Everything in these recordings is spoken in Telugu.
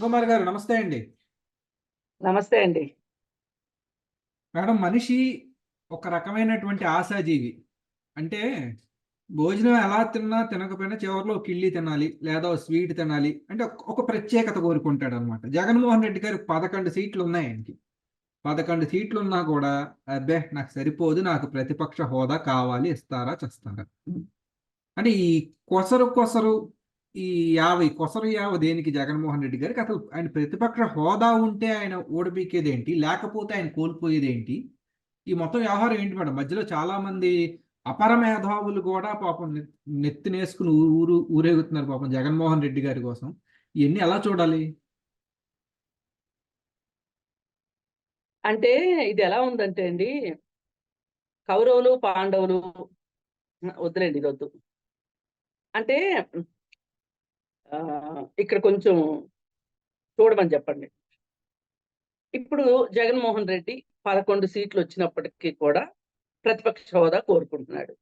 కృష్ణకుమార్ గారు నమస్తే అండి. నమస్తే అండి. మేడం మనిషి ఒక రకమైనటువంటి ఆశాజీవి. అంటే భోజనం ఎలా తిన్నా తినకపోయినా చివరిలో ఒక కిళ్ళి తినాలి లేదా స్వీట్ తినాలి అంటే ఒక- ప్రత్యేకత కోరుకుంటాడు అనమాట జగన్మోహన్ రెడ్డి గారికి పదకొండు సీట్లు ఉన్నాయి ఆయనకి. పదకొండు సీట్లు ఉన్నా కూడా అబ్బే నాకు సరిపోదు నాకు ప్రతిపక్ష హోదా కావాలి ఇస్తారా చేస్తారా? అంటే ఈ కొసరు కొసరు ఈ యాభై కొసరు యావ దేనికి జగన్మోహన్ రెడ్డి గారికి? అసలు ఆయన ప్రతిపక్ష హోదా ఉంటే ఆయన ఓడిపీకేదేంటి ఏంటి లేకపోతే ఆయన కోల్పోయేది ఏంటి ఈ మొత్తం వ్యవహారం ఏంటి మేడం? మధ్యలో చాలా మంది అపర మేధావులు కూడా పాపం నె- నెత్తినేసుకుని ఊరు ఊరేగుతున్నారు పాపం జగన్మోహన్ రెడ్డి గారి కోసం. ఇవన్నీ ఎలా చూడాలి? అంటే ఇది ఎలా ఉందంటే అండి కౌరవులు పాండవులు వద్దులేండి ఇది వద్దు. అంటే ఇక్కడ కొంచెం చూడమని చెప్పండి. ఇప్పుడు జగన్మోహన్ రెడ్డి పదకొండు సీట్లు వచ్చినప్పటికీ కూడా ప్రతిపక్ష హోదా కోరుకుంటున్నాడు.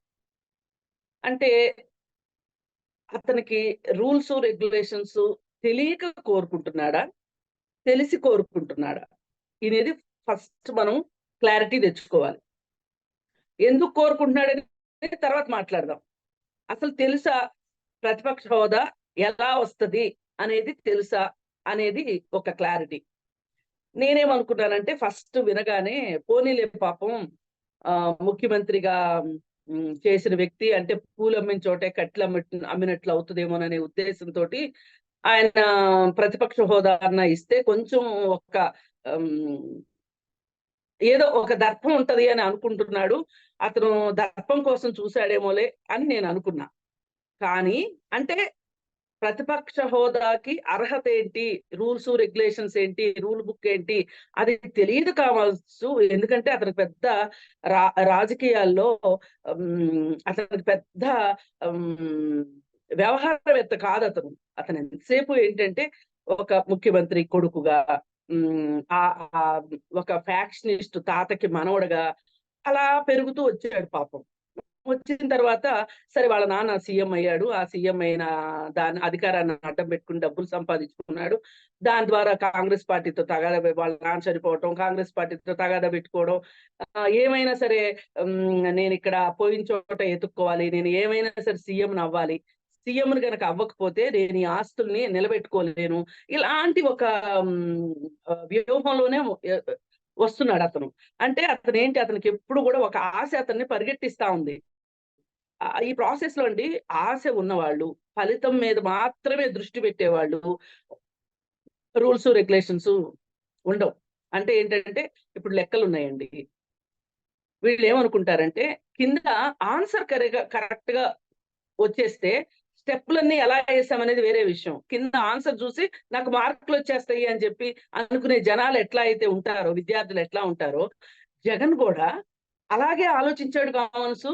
అంటే అతనికి రూల్స్ రెగ్యులేషన్స్ తెలియక కోరుకుంటున్నాడా? తెలిసి కోరుకుంటున్నాడా? అనేది ఫస్ట్ మనం క్లారిటీ తెచ్చుకోవాలి. ఎందుకు కోరుకుంటున్నాడని తర్వాత మాట్లాడదాం. అసలు తెలుసా ప్రతిపక్ష హోదా ఎలా వస్తది అనేది తెలుసా అనేది ఒక క్లారిటీ. నేనేమనుకున్నానంటే ఫస్ట్ వినగానే పోనీలే పాపం ఆ ముఖ్యమంత్రిగా చేసిన వ్యక్తి అంటే పూలు అమ్మిన చోటే కట్లు అమ్మి అమ్మినట్లు అవుతుందేమోననే ఉద్దేశంతో ఆయన ప్రతిపక్ష హోదా ఇస్తే కొంచెం ఒక ఏదో ఒక దర్పం ఉంటది అని అనుకుంటున్నాడు. అతను దర్పం కోసం చూశాడేమోలే అని నేను అనుకున్నా. కానీ అంటే ప్రతిపక్ష హోదాకి అర్హత ఏంటి? రూల్స్ రెగ్యులేషన్స్ ఏంటి? రూల్ బుక్ ఏంటి? అది తెలియదు కావచ్చు. ఎందుకంటే అతనికి పెద్ద రా రాజకీయాల్లో అతనికి పెద్ద వ్యవహారవేత్త కాదు అతను. అతను ఎంతసేపు ఏంటంటే ఒక ముఖ్యమంత్రి కొడుకుగా ఆ ఆ ఒక ఫ్యాక్షనిస్ట్ తాతకి మనవడగా అలా పెరుగుతూ వచ్చాడు పాపం. వచ్చిన తర్వాత సరే వాళ్ళ నాన్న సీఎం అయ్యాడు. ఆ సీఎం అయిన దాని అధికారాన్ని అడ్డం పెట్టుకుని డబ్బులు సంపాదించుకున్నాడు. దాని ద్వారా కాంగ్రెస్ పార్టీతో తగాదా వాళ్ళ నాన్న చనిపోవటం కాంగ్రెస్ పార్టీతో తగాదా పెట్టుకోవడం ఏమైనా సరే నేను ఇక్కడ పోయిన చోట ఎత్తుక్కోవాలి నేను ఏమైనా సరే సీఎం అవ్వాలి. సీఎం కనుక అవ్వకపోతే నేను ఈ ఆస్తుల్ని నిలబెట్టుకోలేను. ఇలాంటి ఒక వ్యూహంలోనే వస్తున్నాడు అతను. అంటే అతను ఏంటి? అతనికి ఎప్పుడు కూడా ఒక ఆశ అతన్ని పరిగెట్టిస్తా ఉంది. ఈ ప్రాసెస్లో అండి ఆశ ఉన్నవాళ్ళు ఫలితం మీద మాత్రమే దృష్టి పెట్టేవాళ్ళు రూల్స్ రెగ్యులేషన్స్ ఉండవు. అంటే ఏంటంటే ఇప్పుడు లెక్కలు ఉన్నాయండి. వీళ్ళు ఏమనుకుంటారంటే కింద ఆన్సర్ కరెక్ట్గా వచ్చేస్తే స్టెప్లన్నీ ఎలా వేసామనేది వేరే విషయం. కింద ఆన్సర్ చూసి నాకు మార్కులు వచ్చేస్తాయి అని చెప్పి అనుకునే జనాలు ఎట్లా అయితే ఉంటారో విద్యార్థులు ఎట్లా ఉంటారో జగన్ కూడా అలాగే ఆలోచించాడు కామన్సు.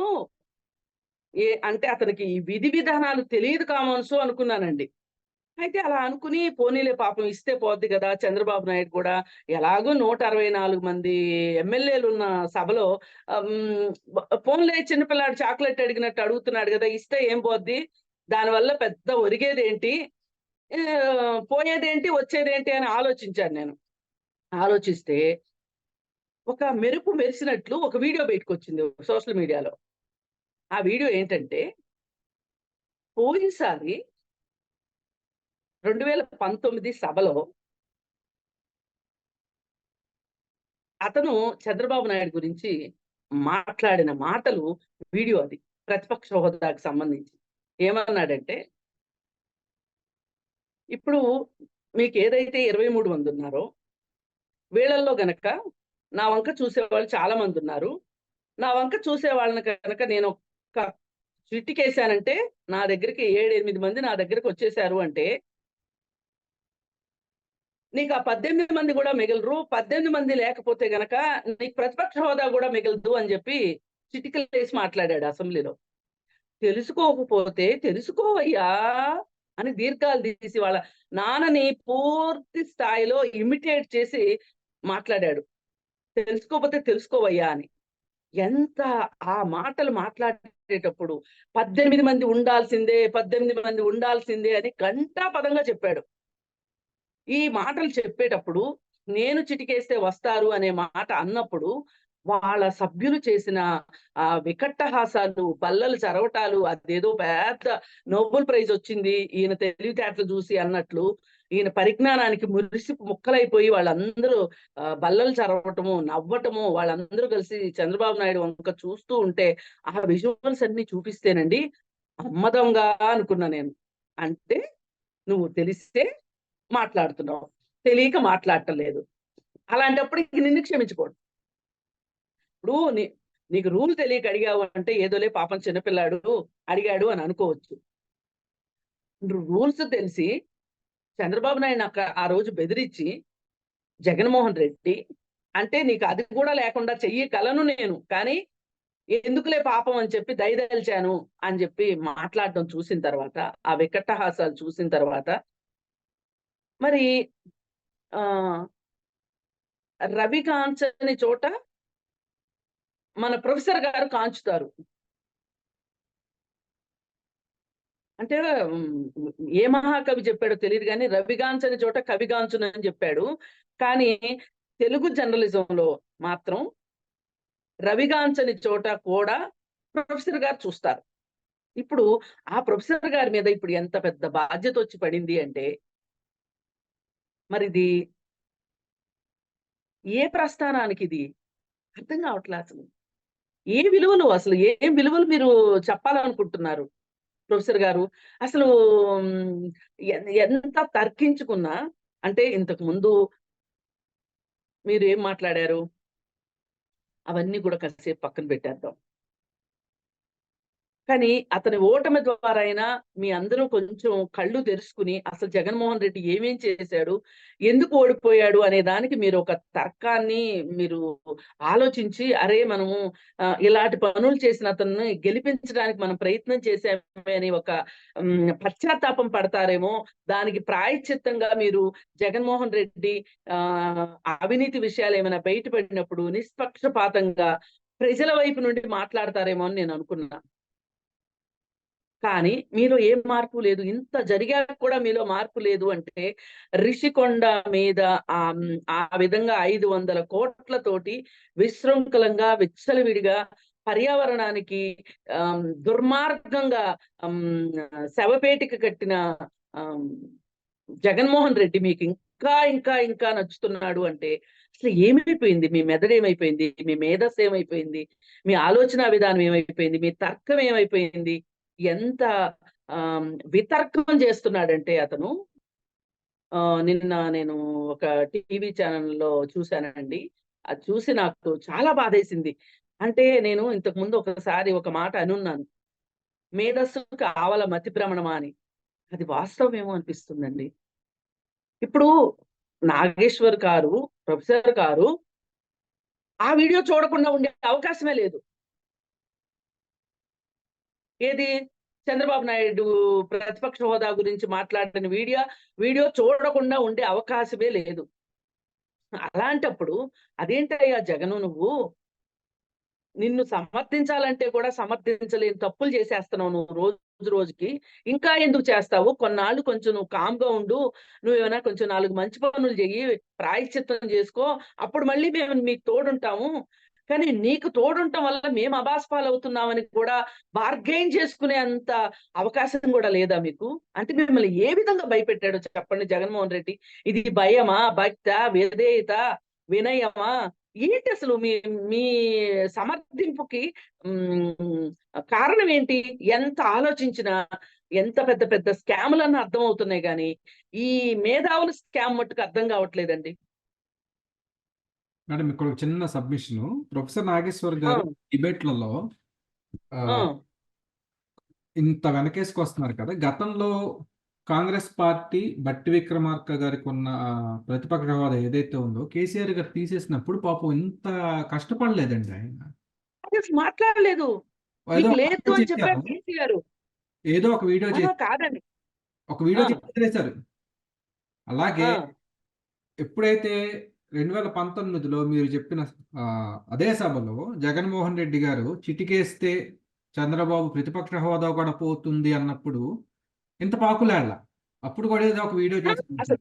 ఏ అంటే అతనికి ఈ విధి విధానాలు తెలియదు కామన్సు అనుకున్నానండి. అయితే అలా అనుకుని పోనీలే పాపం ఇస్తే పోద్ది కదా చంద్రబాబు నాయుడు కూడా. ఎలాగో నూట అరవై నాలుగు మంది ఎమ్మెల్యేలు ఉన్న సభలో పోన్లే చిన్నపిల్లాడు చాక్లెట్ అడిగినట్టు అడుగుతున్నాడు కదా ఇస్తే ఏం పోద్ది? దానివల్ల పెద్ద ఒరిగేదేంటి? పోయేదేంటి? వచ్చేదేంటి? అని ఆలోచించాను నేను. ఆలోచిస్తే ఒక మెరుపు మెరిసినట్లు ఒక వీడియో బయటకు వచ్చింది సోషల్ మీడియాలో. ఆ వీడియో ఏంటంటే పోయినసారి రెండు వేల పంతొమ్మిది సభలో అతను చంద్రబాబు నాయుడు గురించి మాట్లాడిన మాటలు వీడియో అది ప్రతిపక్ష హోదాకు సంబంధించి. ఏమన్నాడంటే ఇప్పుడు మీకు ఏదైతే ఇరవై మూడు మంది ఉన్నారో వీళ్ళల్లో గనక నా వంక చూసేవాళ్ళు చాలా మంది ఉన్నారు. నా వంక చూసే వాళ్ళని కనుక నేను ఒక చిట్టికేశానంటే నా దగ్గరికి ఏడు ఎనిమిది మంది నా దగ్గరికి వచ్చేసారు అంటే నీకు ఆ పద్దెనిమిది మంది కూడా మిగలరు. పద్దెనిమిది మంది లేకపోతే గనక నీకు ప్రతిపక్ష హోదా కూడా మిగలదు అని చెప్పి చిటికలు వేసి మాట్లాడాడు అసెంబ్లీలో. తెలుసుకోకపోతే తెలుసుకోవయ్యా అని దీర్ఘాలు తీసి వాళ్ళ నాన్నని పూర్తి స్థాయిలో ఇమిటేట్ చేసి మాట్లాడాడు. తెలుసుకోకపోతే తెలుసుకోవయ్యా అని. ఎంత ఆ మాటలు మాట్లాడి మాట్లాడేటప్పుడు పద్దెనిమిది మంది ఉండాల్సిందే పద్దెనిమిది మంది ఉండాల్సిందే అని గంటా పదంగా చెప్పాడు. ఈ మాటలు చెప్పేటప్పుడు నేను చిటికేస్తే వస్తారు అనే మాట అన్నప్పుడు వాళ్ళ సభ్యులు చేసిన ఆ వికట్టహాసాలు బల్లలు చరవటాలు అదేదో పెద్ద నోబెల్ ప్రైజ్ వచ్చింది ఈయన తెలివితేటలు చూసి అన్నట్లు ఈయన పరిజ్ఞానానికి మురిసి ముక్కలైపోయి వాళ్ళందరూ బల్లలు చరవటము నవ్వటము వాళ్ళందరూ కలిసి చంద్రబాబు నాయుడు వంక చూస్తూ ఉంటే ఆ విజువల్స్ అన్ని చూపిస్తేనండి అమ్మదంగా అనుకున్నా నేను. అంటే నువ్వు తెలిస్తే మాట్లాడుతున్నావు తెలియక మాట్లాడటం లేదు. అలాంటప్పుడు ఇంక నిన్ను క్షమించుకోడు. ఇప్పుడు నీ నీకు రూల్ తెలియక అడిగావు అంటే ఏదోలే పాపం చిన్నపిల్లాడు అడిగాడు అని అనుకోవచ్చు. రూల్స్ తెలిసి చంద్రబాబు నాయుడు అక్కడ ఆ రోజు బెదిరించి జగన్మోహన్ రెడ్డి అంటే నీకు అది కూడా లేకుండా చెయ్యి కలను నేను కానీ ఎందుకులే పాపం అని చెప్పి దయదలిచాను అని చెప్పి మాట్లాడడం చూసిన తర్వాత ఆ వికటహాసాలు చూసిన తర్వాత మరి ఆ రవి కాంచని చోట మన ప్రొఫెసర్ గారు కాంచుతారు. అంటే ఏ మహాకవి చెప్పాడో తెలియదు కానీ రవిగాంచని చోట కవిగాంచును అని చెప్పాడు. కానీ తెలుగు జర్నలిజంలో మాత్రం రవిగాంచని చోట కూడా ప్రొఫెసర్ గారు చూస్తారు. ఇప్పుడు ఆ ప్రొఫెసర్ గారి మీద ఇప్పుడు ఎంత పెద్ద బాధ్యత వచ్చి పడింది అంటే మరి ఇది ఏ ప్రస్థానానికి ఇది? అర్థం కావట్లే అసలు. ఏ విలువలు అసలు ఏం విలువలు మీరు చెప్పాలనుకుంటున్నారు? ప్రొఫెసర్ గారు అసలు ఎంత తర్కించుకున్నా అంటే ఇంతకు ముందు మీరు ఏం మాట్లాడారు? అవన్నీ కూడా కాసేపు పక్కన పెట్టేద్దాం. కానీ అతని ఓటమి ద్వారా అయినా మీ అందరూ కొంచెం కళ్ళు తెరుచుకుని అసలు జగన్మోహన్ రెడ్డి ఏమేం చేశాడు ఎందుకు ఓడిపోయాడు అనే దానికి మీరు ఒక తర్కాన్ని మీరు ఆలోచించి అరే మనము ఇలాంటి పనులు చేసిన అతన్ని గెలిపించడానికి మనం ప్రయత్నం చేసామే అని ఒక పశ్చాత్తాపం పడతారేమో దానికి ప్రాయశ్చిత్తంగా మీరు జగన్మోహన్ రెడ్డి ఆ అవినీతి విషయాలు ఏమైనా బయటపడినప్పుడు నిష్పక్షపాతంగా ప్రజల వైపు నుండి మాట్లాడతారేమో అని నేను అనుకున్నాను. కానీ మీలో ఏం మార్పు లేదు. ఇంత జరిగాక కూడా మీలో మార్పు లేదు అంటే రిషికొండ మీద ఆ ఆ విధంగా ఐదు వందల కోట్లతోటి విశృంఖలంగా విచ్చలవిడిగా పర్యావరణానికి దుర్మార్గంగా శవపేటికి శవపేటిక కట్టిన జగన్మోహన్ రెడ్డి మీకు ఇంకా ఇంకా ఇంకా నచ్చుతున్నాడు అంటే అసలు ఏమైపోయింది? మీ మెదడు ఏమైపోయింది? మీ మేధస్సు ఏమైపోయింది? మీ ఆలోచన విధానం ఏమైపోయింది? మీ తర్కం ఏమైపోయింది? ఎంత వితర్కం చేస్తున్నాడంటే అతను ఆ, నిన్న నేను ఒక టీవీ ఛానల్లో చూశానండి. అది చూసి నాకు చాలా బాధేసింది. అంటే నేను ఇంతకు ముందు ఒకసారి ఒక మాట అనున్నాను. మేధస్సుకు ఆవల మతి భ్రమణమా అని. అది వాస్తవమేమో అనిపిస్తుందండి. ఇప్పుడు నాగేశ్వర్ గారు ప్రొఫెసర్ గారు ఆ వీడియో చూడకుండా ఉండే అవకాశమే లేదు. ఏది? చంద్రబాబు నాయుడు ప్రతిపక్ష హోదా గురించి మాట్లాడిన వీడియో వీడియో చూడకుండా ఉండే అవకాశమే లేదు. అలాంటప్పుడు అదేంటయ్యా జగను నువ్వు? నిన్ను సమర్థించాలంటే కూడా సమర్థించలేని తప్పులు చేసేస్తున్నావు నువ్వు రోజు రోజుకి. ఇంకా ఎందుకు చేస్తావు? కొన్నాళ్ళు కొంచెం నువ్వు కామ్గా ఉండు. నువ్వు ఏమైనా కొంచెం నాలుగు మంచి పనులు చెయ్యి ప్రాయశ్చిత్తం చేసుకో. అప్పుడు మళ్ళీ మేము మీకు తోడుంటాము. కానీ నీకు తోడుంటం వల్ల మేము అబాస్పాలు అవుతున్నామని కూడా బార్గెయిన్ చేసుకునే అంత అవకాశం కూడా లేదా మీకు? అంటే మిమ్మల్ని ఏ విధంగా భయపెట్టాడో చెప్పండి జగన్మోహన్ రెడ్డి. ఇది భయమా భక్త విధేయత వినయమా? ఏంటి అసలు మీ మీ సమర్థింపుకి కారణం ఏంటి? ఎంత ఆలోచించినా ఎంత పెద్ద పెద్ద స్కాములన్నీ అర్థం అవుతున్నాయి కానీ ఈ మేధావుల స్కామ్ మట్టుకు అర్థం కావట్లేదండి. మేడం ఇక్కడ ఒక చిన్న సబ్మిషన్. ప్రొఫెసర్ నాగేశ్వర్ గారు డిబేట్లలో ఇంత వెనకేసుకు వస్తున్నారు కదా. గతంలో కాంగ్రెస్ పార్టీ బట్టి విక్రమార్క గారికి ఉన్న ప్రతిపక్ష హోదా ఏదైతే ఉందో కేసీఆర్ గారు తీసేసినప్పుడు పాపం ఇంత కష్టపడలేదండి ఆయన. మాట్లాడలేదు. ఏదో ఒక వీడియో చేశారు. ఒక వీడియో చేసి ఒక వదిలేశారు అలాగే ఎప్పుడైతే రెండు వేల పంతొమ్మిదిలో మీరు చెప్పిన అదే సభలో జగన్మోహన్ రెడ్డి గారు చిటికేస్తే చంద్రబాబు ప్రతిపక్ష హోదా కూడా పోతుంది అన్నప్పుడు ఇంత పాకులాడల. అప్పుడు కూడా ఏదో ఒక వీడియో చేసి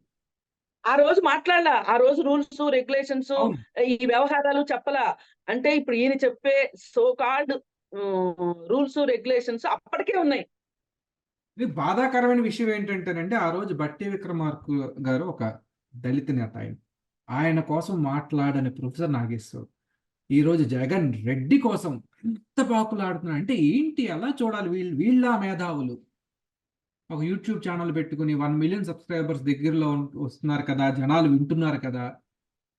ఆ రోజు మాట్లాడలా. ఆ రోజు రూల్స్ రెగ్యులేషన్స్ ఈ వ్యవహారాలు చెప్పలా. అంటే ఇప్పుడు ఈయన చెప్పే సో కాల్డ్ రూల్స్ రెగ్యులేషన్స్ అప్పటికే ఉన్నాయి. ఇది బాధాకరమైన విషయం ఏంటంటేనంటే ఆ రోజు బట్టి విక్రమార్క గారు ఒక దళిత నేత ఆయన. ఆయన కోసం మాట్లాడని ప్రొఫెసర్ నాగేశ్వర్. ఈరోజు జగన్ రెడ్డి కోసం ఎంత పాకులాడుతున్నారు అంటే ఏంటి ఎలా చూడాలి వీళ్ళు వీళ్ళ మేధావులు. ఒక యూట్యూబ్ ఛానల్ పెట్టుకుని వన్ మిలియన్ సబ్స్క్రైబర్స్ దగ్గరలో వస్తున్నారు కదా జనాలు వింటున్నారు కదా.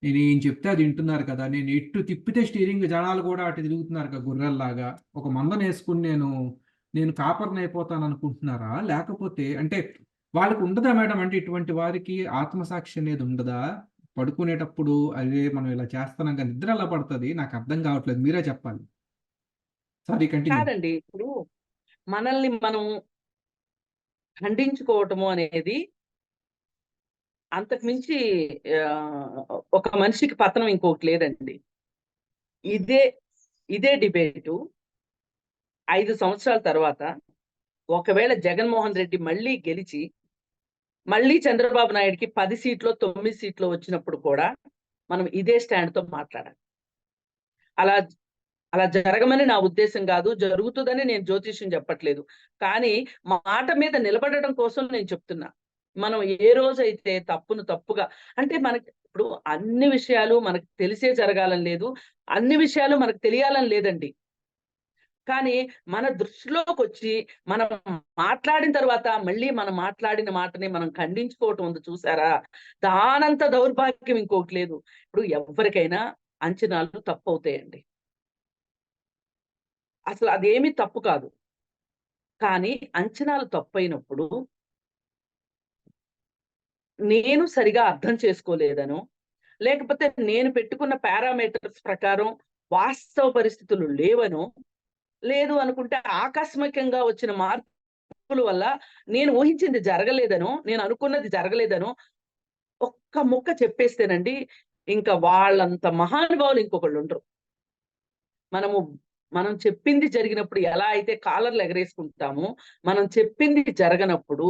నేను ఏం చెప్తే అది వింటున్నారు కదా. నేను ఎట్టు తిప్పితే స్టీరింగ్ జనాలు కూడా అటు తిరుగుతున్నారు కదా గుర్రల్లాగా. ఒక మందం వేసుకుని నేను నేను కాపర్ని అయిపోతాను అనుకుంటున్నారా? లేకపోతే అంటే వాళ్ళకి ఉండదా మేడం? అంటే ఇటువంటి వారికి ఆత్మసాక్షి అనేది ఉండదా? పడుకునేటప్పుడు అదే మనం ఇలా చేస్తున్నాం కానీ నిద్ర ఎలా పడుతుంది? నాకు అర్థం కావట్లేదు. మీరే చెప్పాలి. Sorry continue. కాదండి. ఇప్పుడు మనల్ని మనం ఖండించుకోవటము అనేది అంతకు మించి ఒక మనిషికి పతనం ఇంకొకటి లేదండి. ఇదే ఇదే డిబేటు ఐదు సంవత్సరాల తర్వాత ఒకవేళ జగన్మోహన్ రెడ్డి మళ్ళీ గెలిచి మళ్ళీ చంద్రబాబు నాయుడికి పది సీట్లు తొమ్మిది సీట్లు వచ్చినప్పుడు కూడా మనం ఇదే స్టాండ్తో మాట్లాడాలి. అలా అలా జరగమని నా ఉద్దేశం కాదు జరుగుతుందని నేను జ్యోతిష్యం చెప్పట్లేదు. కానీ మాట మీద నిలబడడం కోసం నేను చెప్తున్నా. మనం ఏ రోజైతే తప్పును తప్పుగా అంటే మనకి ఇప్పుడు అన్ని విషయాలు మనకు తెలిసే జరగాలని లేదు అన్ని విషయాలు మనకు తెలియాలని లేదండి. కానీ మన దృష్టిలోకి వచ్చి మనం మాట్లాడిన తర్వాత మళ్ళీ మనం మాట్లాడిన మాటని మనం ఖండించుకోవటం ఉంది చూసారా? దానంత దౌర్భాగ్యం ఇంకోటి లేదు. ఇప్పుడు ఎవరికైనా అంచనాలు తప్పు అవుతాయండి అసలు అదేమి తప్పు కాదు. కానీ అంచనాలు తప్పైనప్పుడు నేను సరిగా అర్థం చేసుకోలేదను లేకపోతే నేను పెట్టుకున్న పారామీటర్స్ ప్రకారం వాస్తవ పరిస్థితులు లేవను లేదు అనుకుంటే ఆకస్మికంగా వచ్చిన మార్పుల వల్ల నేను ఊహించింది జరగలేదను నేను అనుకున్నది జరగలేదను ఒక్క ముక్క చెప్పేస్తేనండి ఇంకా వాళ్ళంత మహానుభావులు ఇంకొకళ్ళు ఉండరు. మనము మనం చెప్పింది జరిగినప్పుడు ఎలా అయితే కాలర్లు ఎగరేసుకుంటామో మనం చెప్పింది జరగనప్పుడు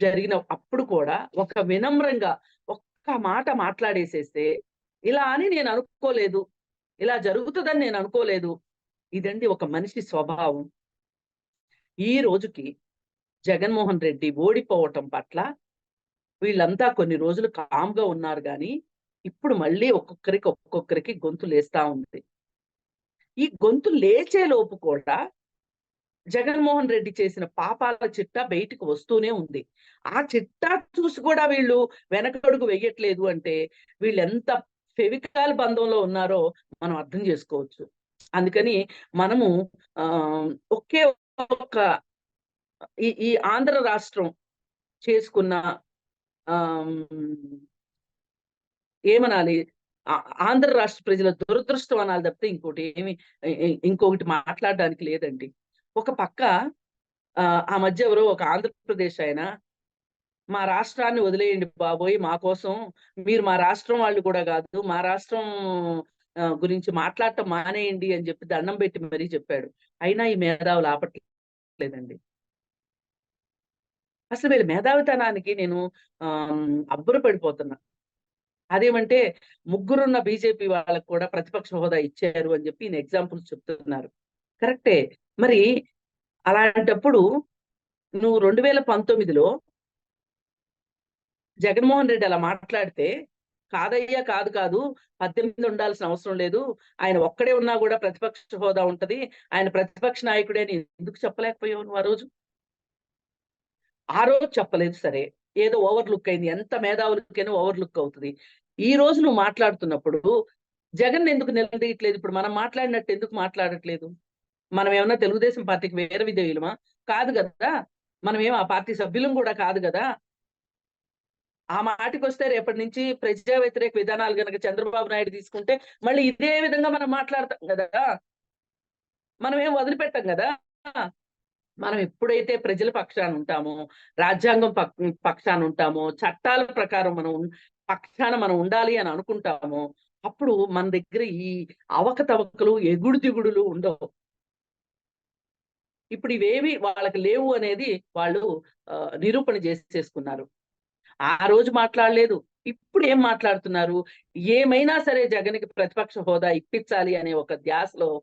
జరిగిన అప్పుడు కూడా ఒక వినమ్రంగా ఒక్క మాట మాట్లాడేసేస్తే ఇలా అని నేను అనుకోలేదు. ఇలా జరుగుతుందని నేను అనుకోలేదు. ఇదండి ఒక మనిషి స్వభావం. ఈ రోజుకి జగన్మోహన్ రెడ్డి ఓడిపోవటం పట్ల వీళ్ళంతా కొన్ని రోజులు కామ్గా ఉన్నారు కానీ ఇప్పుడు మళ్ళీ ఒక్కొక్కరికి ఒక్కొక్కరికి గొంతు లేస్తా ఉంది. ఈ గొంతు లేచే లోపు కూడా జగన్మోహన్ రెడ్డి చేసిన పాపాల చిట్టా బయటికి వస్తూనే ఉంది. ఆ చిట్టా చూసి కూడా వీళ్ళు వెనకడుగు వెయ్యట్లేదు అంటే వీళ్ళెంత ఫెవికాల్ బంధంలో ఉన్నారో మనం అర్థం చేసుకోవచ్చు. అందుకని మనము ఆ ఒకే ఒక ఈ ఈ ఆంధ్ర రాష్ట్రం చేసుకున్న ఆ ఏమనాలి? ఆ- ఆంధ్ర రాష్ట్ర ప్రజల దురదృష్టం అనాలి తప్పితే ఇంకోటి ఏమి ఇంకొకటి మాట్లాడడానికి లేదండి. ఒక పక్క ఆ ఆ మధ్య ఎవరో ఒక ఆంధ్రప్రదేశ్ ఆయన మా రాష్ట్రాన్ని వదిలేయండి బాబోయ్ మా కోసం. మీరు మా రాష్ట్రం వాళ్ళు కూడా కాదు మా రాష్ట్రం గురించి మాట్లాడటం మానేయండి అని చెప్పి దండం పెట్టి మరీ చెప్పాడు. అయినా ఈ మేధావులు ఆపట్లేదండి. అసలు వీళ్ళ మేధావితనానికి నేను ఆ అబ్బుర పడిపోతున్నా. అదేమంటే ముగ్గురున్న బీజేపీ వాళ్ళకు కూడా ప్రతిపక్ష హోదా ఇచ్చారు అని చెప్పి ఈయన ఎగ్జాంపుల్స్ చెప్తున్నారు. కరెక్టే. మరి అలాంటప్పుడు నువ్వు రెండు వేల పంతొమ్మిదిలో జగన్మోహన్ రెడ్డి అలా మాట్లాడితే కాదయ్యా కాదు కాదు పద్దెనిమిది ఉండాల్సిన అవసరం లేదు. ఆయన ఒక్కడే ఉన్నా కూడా ప్రతిపక్ష హోదా ఉంటది. ఆయన ప్రతిపక్ష నాయకుడే అని ఎందుకు చెప్పలేకపోయావు నువ్వు ఆ రోజు? ఆ రోజు చెప్పలేదు సరే. ఏదో ఓవర్లుక్ అయింది. ఎంత మేధావులకైనా ఓవర్లుక్ అవుతుంది. ఈ రోజు నువ్వు మాట్లాడుతున్నప్పుడు జగన్ ఎందుకు నిలదీయట్లేదు? ఇప్పుడు మనం మాట్లాడినట్టు ఎందుకు మాట్లాడట్లేదు? మనం ఏమన్నా తెలుగుదేశం పార్టీకి వేరే విధేయులమా? కాదు కదా. మనం ఏం ఆ పార్టీ సభ్యులం కూడా కాదు కదా. ఆ మాటికి వస్తే రేపటి నుంచి ప్రజా వ్యతిరేక విధానాలు కనుక చంద్రబాబు నాయుడు తీసుకుంటే మళ్ళీ ఇదే విధంగా మనం మాట్లాడతాం కదా? మనం ఏం వదిలిపెట్టాం కదా? మనం ఎప్పుడైతే ప్రజల పక్షాన ఉంటామో రాజ్యాంగం పక్షాన ఉంటామో చట్టాల ప్రకారం మనం పక్షాన మనం ఉండాలి అని అనుకుంటామో అప్పుడు మన దగ్గర ఈ అవకతవకలు ఎగుడు దిగుడులు ఉండవు. ఇప్పుడు ఇవేవి వాళ్ళకి లేవు అనేది వాళ్ళు నిరూపణ చేసేసుకున్నారు. ఆ రోజు మాట్లాడలేదు. ఇప్పుడు ఏం మాట్లాడుతున్నారు? ఏమైనా సరే జగన్కి ప్రతిపక్ష హోదా ఇప్పించాలి అనే ఒక ధ్యాసలో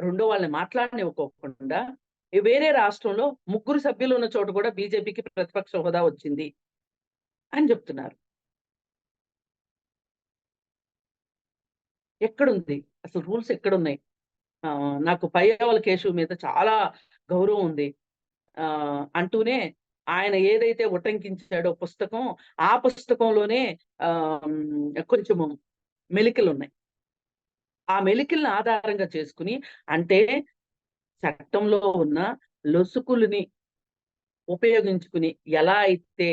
రెండో వాళ్ళని మాట్లాడనివ్వకోకుండా వేరే రాష్ట్రంలో ముగ్గురు సభ్యులు ఉన్న చోట కూడా బీజేపీకి ప్రతిపక్ష హోదా వచ్చింది అని చెప్తున్నారు. ఎక్కడుంది? అసలు రూల్స్ ఎక్కడున్నాయి? ఆ, నాకు పయ్యావల కేశవ్ మీద చాలా గౌరవం ఉంది. ఆ అంటూనే ఆయన ఏదైతే ఉటంకించాడో పుస్తకం ఆ పుస్తకంలోనే ఆ కొంచెము మెలికలు ఉన్నాయి ఆ మెలికల్ని ఆధారంగా చేసుకుని అంటే చట్టంలో ఉన్న లొసుకుల్ని ఉపయోగించుకుని ఎలా అయితే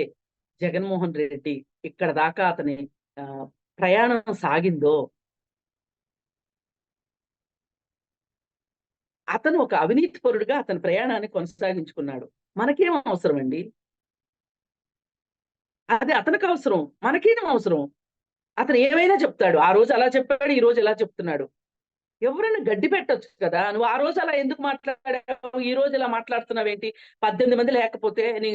జగన్మోహన్ రెడ్డి ఇక్కడ దాకా అతని ప్రయాణం సాగిందో అతను ఒక అవినీతి పరుడుగా అతని ప్రయాణాన్ని కొనసాగించుకున్నాడు. మనకేం అవసరం అండి అది అతనికి అవసరం మనకేం అవసరం? అతను ఏమైనా చెప్తాడు ఆ రోజు అలా చెప్పాడు ఈ రోజు ఎలా చెప్తున్నాడు. ఎవరైనా గడ్డి పెట్టచ్చు కదా నువ్వు ఆ రోజు అలా ఎందుకు మాట్లాడావు ఈ రోజు ఇలా మాట్లాడుతున్నావు ఏంటి పద్దెనిమిది మంది లేకపోతే నీ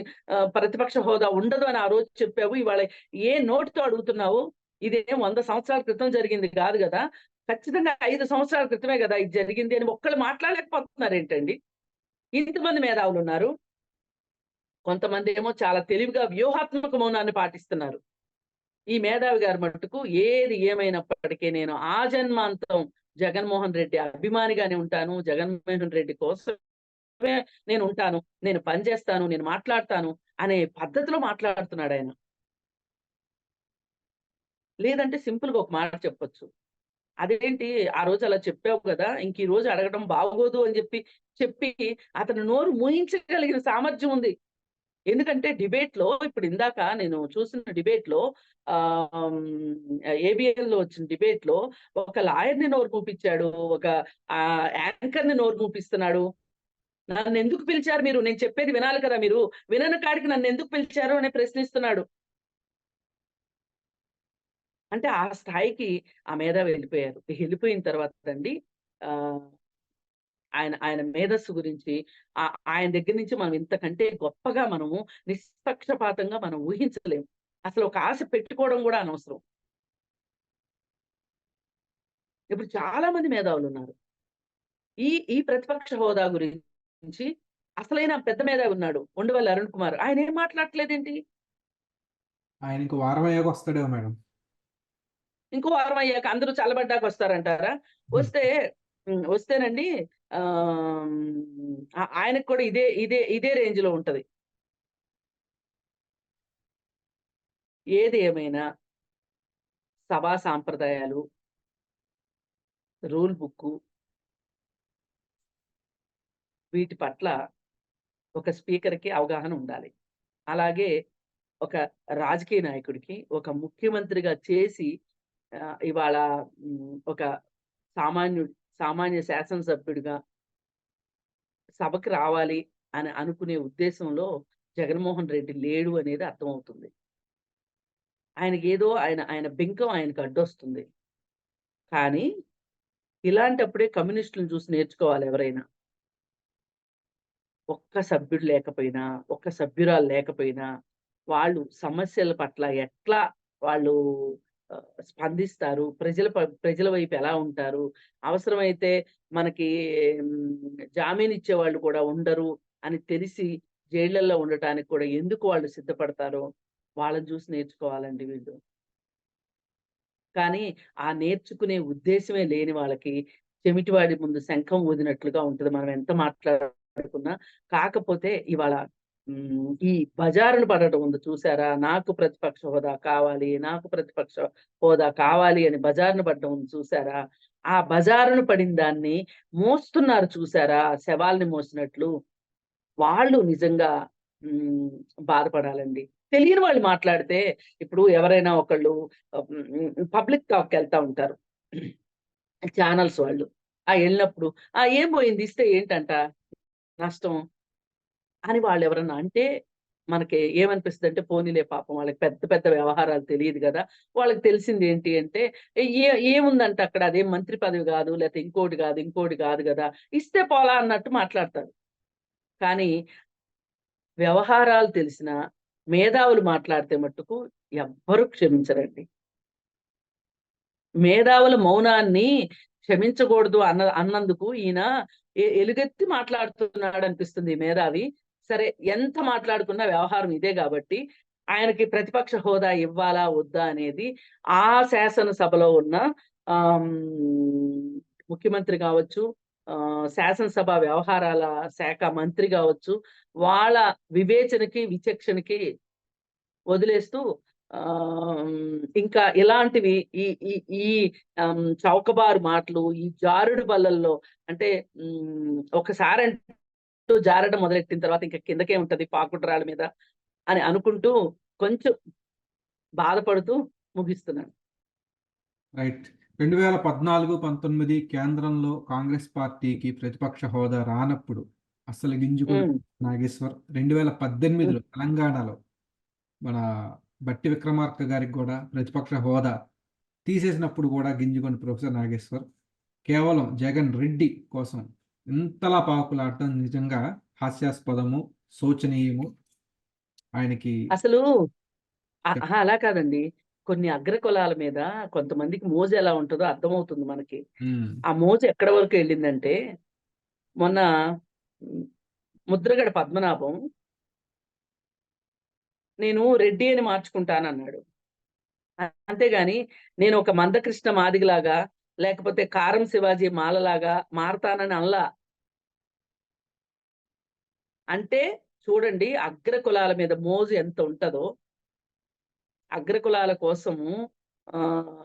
ప్రతిపక్ష హోదా ఉండదు అని ఆ రోజు చెప్పావు ఇవాళ ఏ నోటితో అడుగుతున్నావు? ఇదేం వంద సంవత్సరాల క్రితం జరిగింది కాదు కదా. ఖచ్చితంగా ఐదు సంవత్సరాల క్రితమే కదా ఇది జరిగింది అని ఒక్కళ్ళు మాట్లాడలేకపోతున్నారు ఏంటండి ఇంతమంది మేధావులు ఉన్నారు. కొంతమంది ఏమో చాలా తెలివిగా వ్యూహాత్మక మౌనాన్ని పాటిస్తున్నారు. ఈ మేధావి గారి మటుకు ఏది ఏమైనప్పటికీ నేను ఆ జన్మాంతం జగన్మోహన్ రెడ్డి అభిమానిగానే ఉంటాను. జగన్మోహన్ రెడ్డి కోసమే నేను ఉంటాను. నేను పనిచేస్తాను నేను మాట్లాడతాను అనే పద్ధతిలో మాట్లాడుతున్నాడు ఆయన. లేదంటే సింపుల్గా ఒక మాట చెప్పొచ్చు. అదేంటి? ఆ రోజు అలా చెప్పావు కదా ఇంక ఈ రోజు అడగడం బాగోదు అని చెప్పి చెప్పి అతను నోరు మూయించగలిగిన సామర్థ్యం ఉంది. ఎందుకంటే డిబేట్లో ఇప్పుడు ఇందాక నేను చూసిన డిబేట్లో ఆ ఏబిఎల్లో వచ్చిన డిబేట్లో ఒక లాయర్ని నోరు మూపించాడు ఒక యాంకర్ని నోరు మూపిస్తున్నాడు. నన్ను ఎందుకు పిలిచారు మీరు? నేను చెప్పేది వినాలి కదా మీరు? వినని కాడికి నన్ను ఎందుకు పిలిచారు అని ప్రశ్నిస్తున్నాడు. అంటే ఆ స్థాయికి ఆ మీద వెళ్ళిపోయారు. వెళ్ళిపోయిన తర్వాత అండి ఆ ఆయన ఆయన మేధస్సు గురించి ఆయన దగ్గర నుంచి మనం ఇంతకంటే గొప్పగా మనము నిష్పక్షపాతంగా మనం ఊహించలేము. అసలు ఒక ఆశ పెట్టుకోవడం కూడా అనవసరం. ఇప్పుడు చాలా మంది మేధావులు ఉన్నారు. ఈ ఈ ప్రతిపక్ష హోదా గురించి అసలైన పెద్ద మేధావి ఉన్నాడు ఉండవల్లి అరుణ్ కుమార్. ఆయన ఏం మాట్లాడట్లేదేంటి? ఆయనకి వారం అయ్యాక వస్తాడేమో మేడం. ఇంకో వారం అయ్యాక అందరూ చల్లబడ్డాక వస్తారంటారా? వస్తే వస్తేనండి ఆ ఆయనకు కూడా ఇదే ఇదే ఇదే రేంజ్లో ఉంటది. ఏది ఏమైనా సభా సాంప్రదాయాలు రూల్ బుక్ వీటి పట్ల ఒక స్పీకర్కి అవగాహన ఉండాలి. అలాగే ఒక రాజకీయ నాయకుడికి ఒక ముఖ్యమంత్రిగా చేసి ఇవాళ ఒక సామాన్యుడు సామాన్య శాసనసభ్యుడిగా సభకి రావాలి అని అనుకునే ఉద్దేశంలో జగన్మోహన్ రెడ్డి లేడు అనేది అర్థమవుతుంది. ఆయనకి ఏదో ఆయన ఆయన బింకం ఆయనకు అడ్డొస్తుంది. కానీ ఇలాంటప్పుడే కమ్యూనిస్టులను చూసి నేర్చుకోవాలి ఎవరైనా. ఒక్క సభ్యుడు లేకపోయినా ఒక్క సభ్యురాలు లేకపోయినా వాళ్ళు సమస్యల పట్ల ఎట్లా వాళ్ళు స్పందిస్తారు. ప్రజల ప్రజల వైపు ఎలా ఉంటారు? అవసరమైతే మనకి జామీన్ ఇచ్చే వాళ్ళు కూడా ఉండరు అని తెలిసి జైళ్ళల్లో ఉండటానికి కూడా ఎందుకు వాళ్ళు సిద్ధపడతారో వాళ్ళని చూసి నేర్చుకోవాలండి వీళ్ళు. కానీ ఆ నేర్చుకునే ఉద్దేశమే లేని వాళ్ళకి చెమిటివాడి ముందు శంఖం ఊదినట్లుగా ఉంటుంది. మనం ఎంత మాట్లాడుకున్నా. కాకపోతే ఇవాళ ఈ బజారును పడటం ఉంది చూసారా? నాకు ప్రతిపక్ష హోదా కావాలి నాకు ప్రతిపక్ష హోదా కావాలి అని బజారును పడటం ఉంది చూసారా? ఆ బజారును పడిన దాన్ని మోస్తున్నారు చూసారా? శవాల్ని మోసినట్లు. వాళ్ళు నిజంగా ఉమ్, బాధపడాలండి. తెలియని వాళ్ళు మాట్లాడితే ఇప్పుడు ఎవరైనా ఒకళ్ళు పబ్లిక్ టాక్ వెళ్తా ఉంటారు. ఛానల్స్ వాళ్ళు. ఆ వెళ్ళినప్పుడు ఆ ఏం పోయింది? ఇస్తే ఏంటంట? నష్టం? అని వాళ్ళు ఎవరన్నా అంటే మనకి ఏమనిపిస్తుంది అంటే పోనీలే పాపం వాళ్ళకి పెద్ద పెద్ద వ్యవహారాలు తెలియదు కదా వాళ్ళకి తెలిసింది ఏంటి అంటే ఏ ఏముందంటే అక్కడ? అదేం మంత్రి పదవి కాదు లేకపోతే ఇంకోటి కాదు ఇంకోటి కాదు కదా ఇస్తే పోలా అన్నట్టు మాట్లాడతారు. కానీ వ్యవహారాలు తెలిసిన మేధావులు మాట్లాడితే మట్టుకు ఎవ్వరు క్షమించరండి. మేధావుల మౌనాన్ని క్షమించకూడదు అన్న అన్నందుకు ఈయన ఎలుగెత్తి మాట్లాడుతున్నాడు అనిపిస్తుంది ఈ మేధావి. సరే ఎంత మాట్లాడుకున్నా వ్యవహారం ఇదే కాబట్టి ఆయనకి ప్రతిపక్ష హోదా ఇవ్వాలా వద్దా అనేది ఆ శాసనసభలో ఉన్న ఆ ముఖ్యమంత్రి కావచ్చు ఆ, శాసనసభ వ్యవహారాల శాఖ మంత్రి కావచ్చు వాళ్ళ వివేచనకి విచక్షణకి వదిలేస్తూ ఆ ఇంకా ఇలాంటివి ఈ ఈ ఈ చౌకబారు మాటలు ఈ జారుడు బల్లల్లో అంటే ఒకసారి జారడం మొదలెట్టిన తర్వాత ఇంకా కిందకే ఉంటది పాకుట్రాల మీద అని అనుకుంటూ కొంచెం బాధపడుతూ ముగిస్తున్నాను. రైట్. రెండు వేల పద్నాలుగు పంతొమ్మిది కేంద్రంలో కాంగ్రెస్ పార్టీకి ప్రతిపక్ష హోదా రానప్పుడు అసలు గింజుకుని ఉమ్, నాగేశ్వర్ రెండు వేల పద్దెనిమిదిలో తెలంగాణలో మన బట్టి విక్రమార్క గారికి కూడా ప్రతిపక్ష హోదా తీసేసినప్పుడు కూడా గింజుకొని ప్రొఫెసర్ నాగేశ్వర్ కేవలం జగన్ రెడ్డి కోసం ఇంతలా పాకులాడటం నిజంగా హాస్యాస్పదము శోచనీయము. ఆయనకి అసలు అలా కాదండి. కొన్ని అగ్ర కులాల మీద కొంతమందికి మోజు ఎలా ఉంటుందో అర్థమవుతుంది మనకి. ఆ మోజు ఎక్కడ వరకు వెళ్ళిందంటే మొన్న ముద్రగడ పద్మనాభం నేను రెడ్డి అని మార్చుకుంటానన్నాడు. అంతేగాని నేను ఒక మందకృష్ణ మాదిగలాగా లేకపోతే కారం శివాజీ మాలలాగా మారతానని అనలా? అంటే చూడండి అగ్ర కులాల మీద మోజు ఎంత ఉంటుందో అగ్ర కులాల కోసము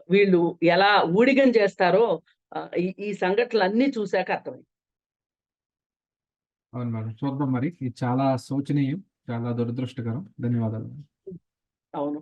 వీళ్ళు ఎలా ఊడిగం చేస్తారో ఈ ఈ సంఘటనలన్నీ చూశాక అర్థమైంది. అవును మేడం. చూద్దాం మరి. ఇది చాలా శోచనీయం చాలా దురదృష్టకరం. ధన్యవాదాలు. అవును.